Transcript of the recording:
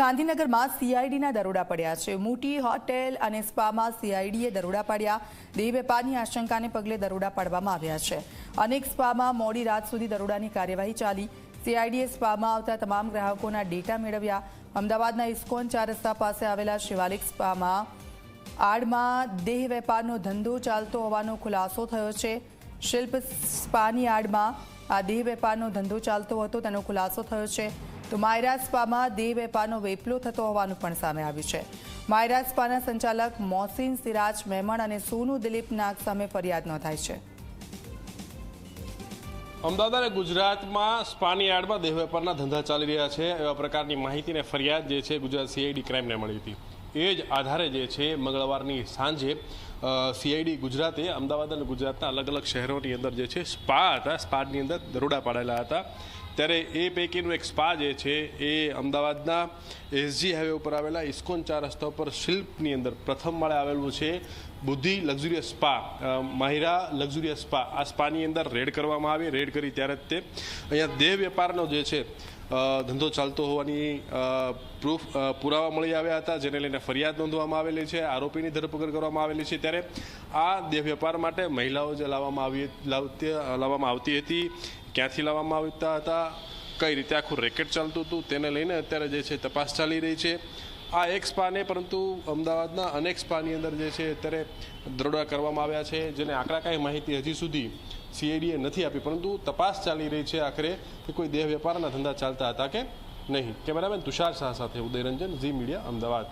ગાંધીનગરમાં સીઆઈડીના દરોડા પડ્યા છે. મોટી હોટેલ અને સ્પામાં સીઆઈડીએ દરોડા પાડ્યા. દેહ વેપારની આશંકાને પગલે દરોડા પાડવામાં આવ્યા છે. અનેક સ્પામાં મોડી રાત સુધી દરોડાની કાર્યવાહી ચાલી. સીઆઈડીએ સ્પામાં આવતા તમામ ગ્રાહકોના ડેટા મેળવ્યા. અમદાવાદના ઇસ્કોન ચાર રસ્તા પાસે આવેલા શિવાલિક સ્પામાં આડમાં દેહ વેપારનો ધંધો ચાલતો હોવાનો ખુલાસો થયો છે. શિલ્પ સ્પાની આડમાં આ દેહ વેપારનો ધંધો ચાલતો હતો, તેનો ખુલાસો થયો છે. તો માયરા સ્પામાં દેહ વેપારનો વેપલો થતો હોવાનું પણ સામે આવ્યું છે. માયરા સ્પાના સંચાલક મોસીન સિરાજ મહેમણ અને સોનુ દિલીપ નાગ સામે ફરિયાદ નોંધાઈ છે. અમદાવાદ ગુજરાતમાં સ્પાની આડમાં દેહ વેપારના ધંધા ચાલી રહ્યા છે. એવા પ્રકારની માહિતી અને ફરિયાદ જે છે ગુજરાત સીઆઈડી ક્રાઇમને મળી હતી. એ જ આધારે જે છે, મંગળવારની સાંજે સીઆઈડી ગુજરાતે, અમદાવાદ અને ગુજરાતના અલગ અલગ શહેરોની અંદર જે છે, સ્પા હતા, સ્પાની અંદર દરોડા પાડેલા હતા. ત્યારે એ પૈકીનું એક સ્પા જે છે, એ અમદાવાદના એસજી હાઈવે ઉપર આવેલા ઇસ્કોન ચાર રસ્તા ઉપર શિલ્પની અંદર પ્રથમ માળે આવેલું છે, Buddhi luxurious spa. Mahira luxurious spa. આ સ્પાની અંદર રેડ કરવામાં આવી. રેડ કરી ત્યારે તે અહીંયા દેહ વેપારનો જે છે ધંધો ચાલતો હોવાની પ્રૂફ પુરાવા મળી આવ્યા હતા, જેને લઈને ફરિયાદ નોંધવામાં આવેલી છે, આરોપીની ધરપકડ કરવામાં આવેલી છે. ત્યારે આ દેહ વેપાર માટે મહિલાઓ જે લાવવામાં આવી લાવવામાં આવતી હતી. ક્યાંથી લાવવામાં આવતા હતા? કઈ રીતે આખું રેકેટ ચાલતું હતું? તેને લઈને અત્યારે જે છે, તપાસ ચાલી રહી છે. આ એક સ્પાને, પરંતુ અમદાવાદના અનેક સ્પાની અંદર જે છે, અત્યારે દરોડા કરવામાં આવ્યા છે, જેને આંકડાકાય માહિતી હજી સુધી સીઆઈડીએ નથી આપી, પરંતુ તપાસ ચાલી રહી છે આખરે કે કોઈ દેહ વેપારના ધંધા ચાલતા હતા કે નહીં. કેમેરામેન તુષાર શાહ સાથે ઉદયરંજન ઝી મીડિયા, અમદાવાદ.